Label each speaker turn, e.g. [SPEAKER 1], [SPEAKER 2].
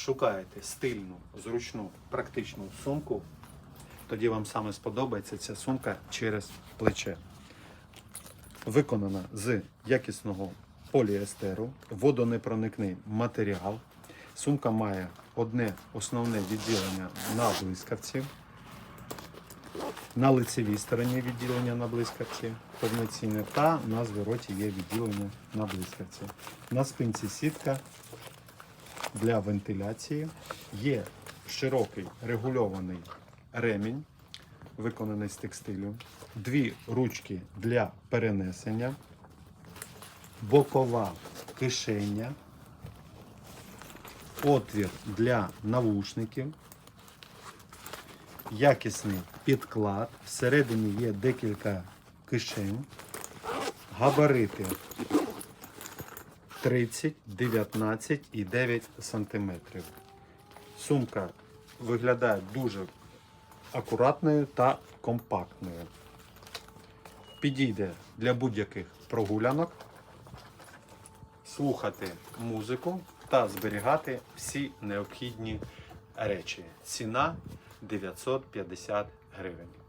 [SPEAKER 1] шукаєте стильну, зручну, практичну сумку, тоді вам саме сподобається ця сумка через плече. Виконана з якісного поліестеру, водонепроникний матеріал. Сумка має одне основне відділення на блискавці. На лицевій стороні відділення на блискавці повноцінне та на звороті є відділення на блискавці. На спинці сітка для вентиляції. Є широкий регульований ремінь, виконаний з текстилю, дві ручки для перенесення, бокова кишеня, отвір для навушників, якісний підклад. Всередині є декілька кишень, габарити 30, 19 і 9 сантиметрів. Сумка виглядає дуже акуратною та компактною. Підійде для будь-яких прогулянок, слухати музику та зберігати всі необхідні речі. Ціна 950 гривень.